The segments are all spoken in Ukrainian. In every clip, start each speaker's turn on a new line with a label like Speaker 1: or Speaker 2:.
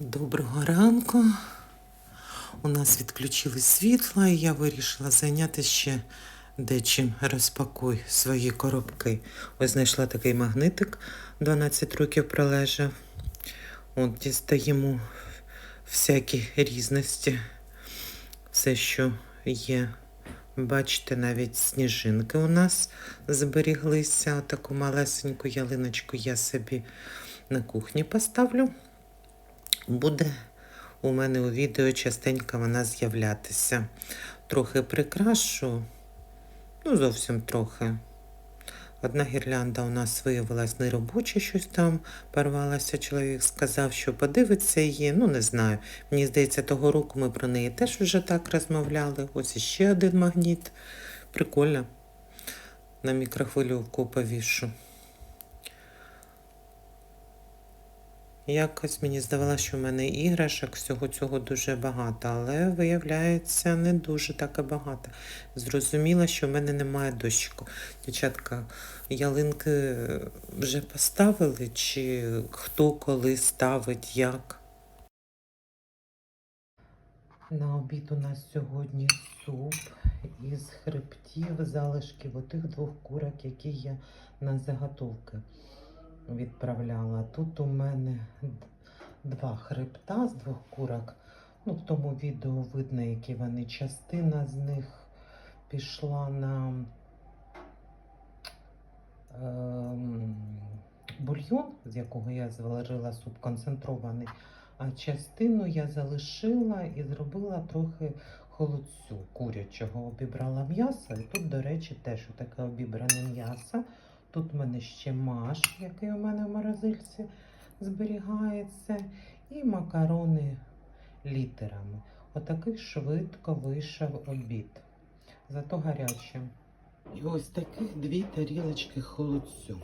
Speaker 1: Доброго ранку. У нас відключили світло, і я вирішила зайнятися ще дечим. Розпакуй свої коробки. Ось знайшла такий магнитик, 12 років пролежав. От дістаємо всякі різності, все, що є. Бачите, навіть сніжинки у нас зберіглися. Таку малесеньку ялиночку я собі на кухні поставлю буде у мене у відео частенько вона з'являтися. Трохи прикрашу, ну зовсім трохи. Одна гірлянда у нас виявилась неробоча, щось там порвалася. Чоловік сказав, що подивиться її. Ну, не знаю. Мені здається, того року ми про неї теж вже так розмовляли. Ось іще один магніт. Прикольно. На мікрохвильовку повішу. Якось мені здавалося, що в мене іграшок всього цього дуже багато, але виявляється не дуже так і багато. Зрозуміла, що в мене немає дощику. Дівчатка, ялинки вже поставили, чи хто коли ставить, як? На обід у нас сьогодні суп із хребтів, залишків отих двох курок, які я на заготовки відправляла. Тут у мене два хребта з двох курок. Ну, в тому відео видно, які вони. Частина з них пішла на ем, бульйон, з якого я зварила суп концентрований, а частину я залишила і зробила трохи холодцю курячого. Обібрала м'ясо. І тут, до речі, теж таке обібране м'ясо. Тут в мене ще маш, який у мене в морозильці зберігається, і макарони літерами. Отакий швидко вийшов обід. Зато гаряче. І ось таких дві тарілочки холодцю.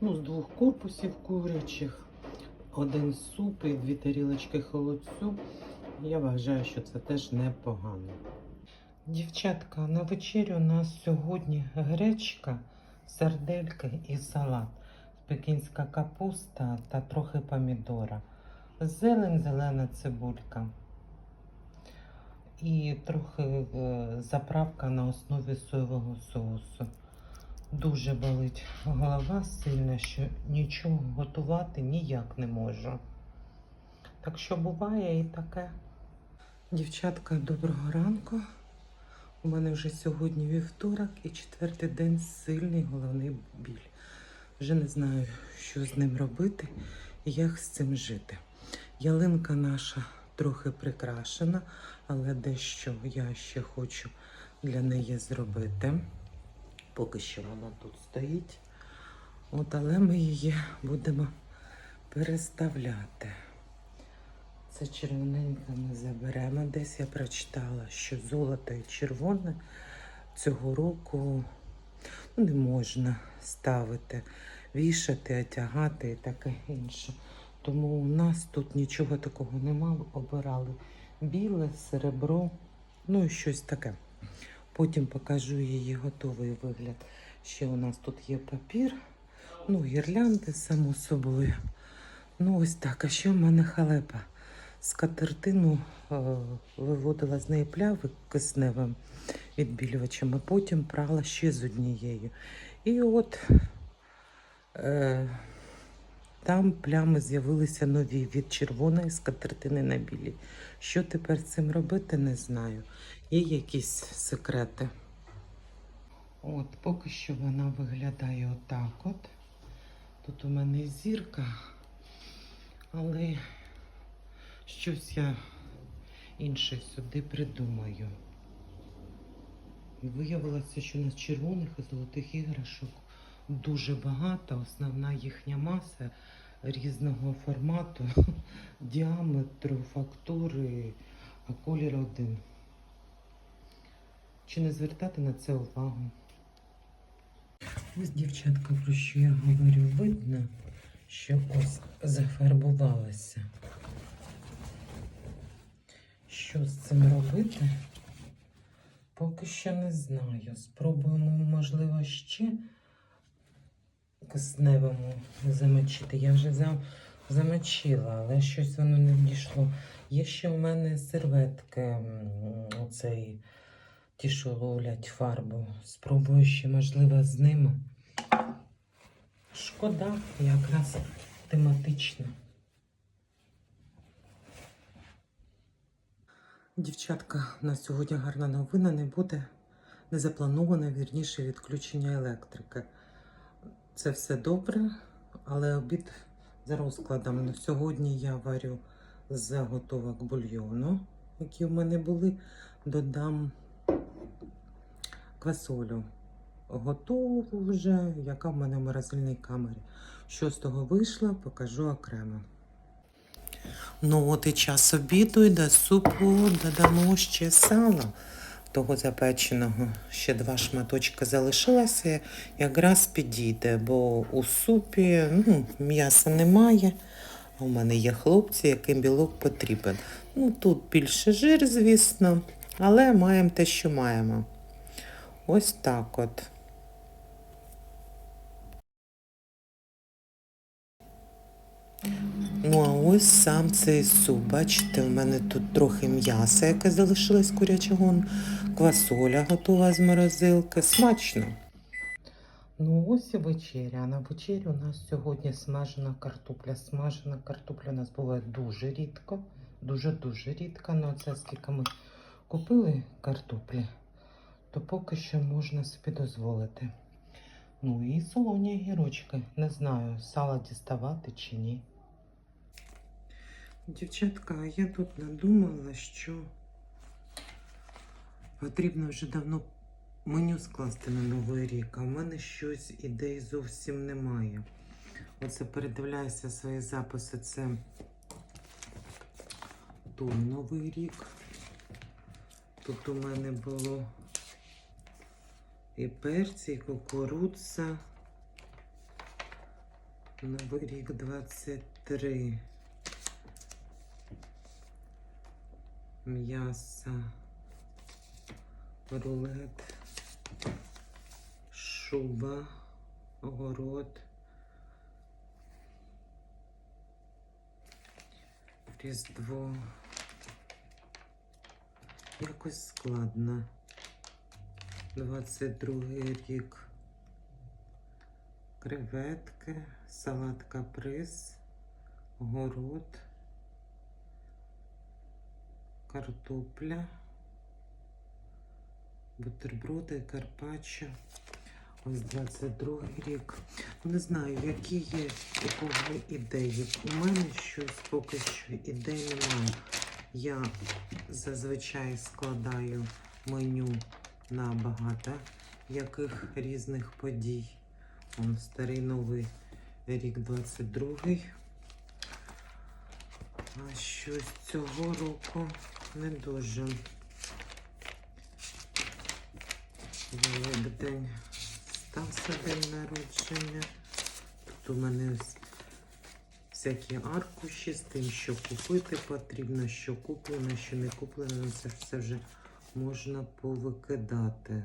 Speaker 1: Ну, з двох корпусів курячих, один суп і дві тарілочки холодцю. Я вважаю, що це теж непогано. Дівчатка, на вечерю у нас сьогодні гречка сардельки і салат, пекінська капуста та трохи помідора, зелень, зелена цибулька і трохи е, заправка на основі соєвого соусу. Дуже болить голова сильно, що нічого готувати ніяк не можу. Так що буває і таке. Дівчатка, доброго ранку. У мене вже сьогодні вівторок і четвертий день сильний головний біль. Вже не знаю, що з ним робити і як з цим жити. Ялинка наша трохи прикрашена, але дещо я ще хочу для неї зробити. Поки що вона тут стоїть. От, але ми її будемо переставляти. Це червоненьке ми заберемо. Десь я прочитала, що золото і червоне цього року ну, не можна ставити, вішати, одягати і таке інше. Тому у нас тут нічого такого нема. Обирали біле, серебро, ну і щось таке. Потім покажу її готовий вигляд. Ще у нас тут є папір, ну, гірлянди, само собою. Ну, ось так. А ще в мене халепа скатертину е, виводила з неї пляви кисневим відбілювачем, а потім прала ще з однією. І от е, там плями з'явилися нові від червоної скатертини на білій. Що тепер з цим робити, не знаю. Є якісь секрети. От, поки що вона виглядає отак от. Тут у мене зірка, але щось я інше сюди придумаю. Виявилося, що на червоних і золотих іграшок дуже багато. Основна їхня маса різного формату, діаметру, фактури, а колір один. Чи не звертати на це увагу? Ось, дівчатка, про що я говорю, видно, що ось зафарбувалася. Що з цим робити? Поки що не знаю. Спробуємо, можливо, ще кисневому замочити. Я вже замочила, але щось воно не дійшло. Є ще в мене серветки, оцей, ті, що ловлять фарбу. Спробую ще, можливо, з ними. Шкода, якраз тематично. Дівчатка, на сьогодні гарна новина не буде незаплановане, вірніше, відключення електрики. Це все добре, але обід за розкладом. Сьогодні я варю заготовок бульйону, які в мене були. Додам квасолю. Готову вже, яка в мене в морозильній камері. Що з того вийшло, покажу окремо. Ну, от і час обіду, і до супу додамо ще сало того запеченого. Ще два шматочки залишилося, якраз підійде, бо у супі ну, м'яса немає. А у мене є хлопці, яким білок потрібен. Ну, тут більше жир, звісно, але маємо те, що маємо. Ось так от. Ну, а ось сам цей суп. Бачите, в мене тут трохи м'яса, яке залишилось курячого, квасоля готова з морозилки. Смачно. Ну, ось і вечеря. На вечері у нас сьогодні смажена картопля. Смажена картопля у нас буває дуже рідко. Дуже-дуже рідко. Ну, це скільки ми купили картоплі, то поки що можна собі дозволити. Ну і солоні огірочки. Не знаю, сало діставати чи ні. Дівчатка, а я тут надумала, що потрібно вже давно меню скласти на Новий рік, а в мене щось ідей зовсім немає. Оце передивляюся свої записи. Це той Новий рік. Тут у мене було і перці, і кукурудза. Новий рік 23. М'ясо, рулет, шуба, огород, різдво. Якось складно. 22 рік. Креветки, салат каприз, город картопля, бутерброди, карпаччо. Ось 22 рік. Не знаю, які є кого ідеї. У мене щось поки що ідей немає. Я зазвичай складаю меню на багато яких різних подій. Он старий новий рік 22. А щось цього року не дуже. Великдень стався день народження. Тут у мене всякі аркуші з тим, що купити потрібно, що куплено, що не куплено. Це все вже можна повикидати.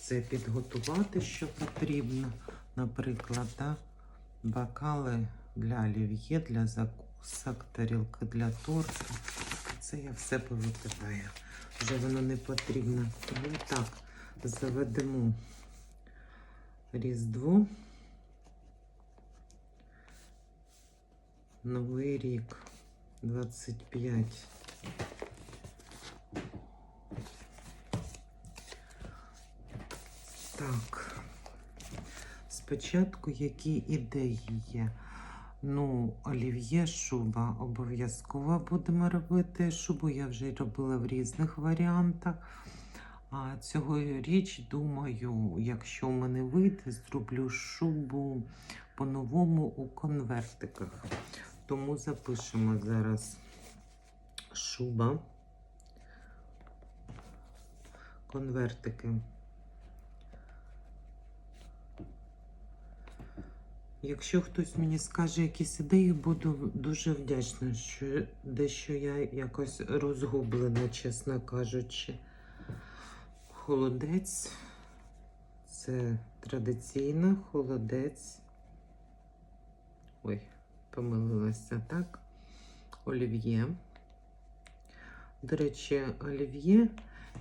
Speaker 1: Це підготувати, що потрібно. Наприклад, да? бокали для олів'є, для закусок, тарілки для торту. Це я все повикидаю. Вже воно не потрібно. Тому так, заведемо Різдво. Новий рік 25. Так. Спочатку які ідеї є? Ну, олів'є, шуба обов'язково будемо робити. Шубу я вже робила в різних варіантах. А цьогоріч, думаю, якщо в мене вийде, зроблю шубу по-новому у конвертиках. Тому запишемо зараз шуба, конвертики. Якщо хтось мені скаже якісь ідеї, буду дуже вдячна, що дещо я якось розгублена, чесно кажучи. Холодець. Це традиційно холодець Ой, помилилася так. Олів'є. До речі, олів'є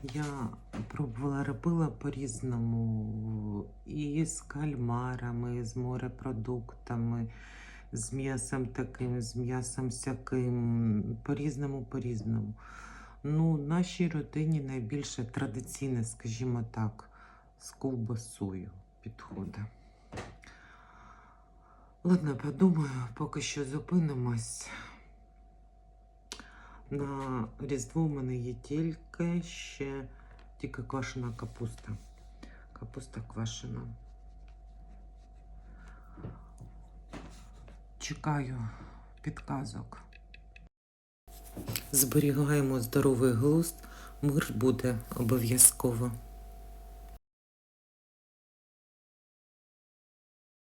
Speaker 1: я пробувала робила по-різному. І з кальмарами, з морепродуктами, з м'ясом таким, з м'ясом сяким. По-різному, по-різному. Ну, нашій родині найбільше традиційне, скажімо так, з ковбасою підходить. Ладно, подумаю, поки що зупинимось. На Різдво у мене є тільки ще тільки квашена капуста. Капуста квашена. Чекаю підказок. Зберігаємо здоровий глузд. Мир буде обов'язково.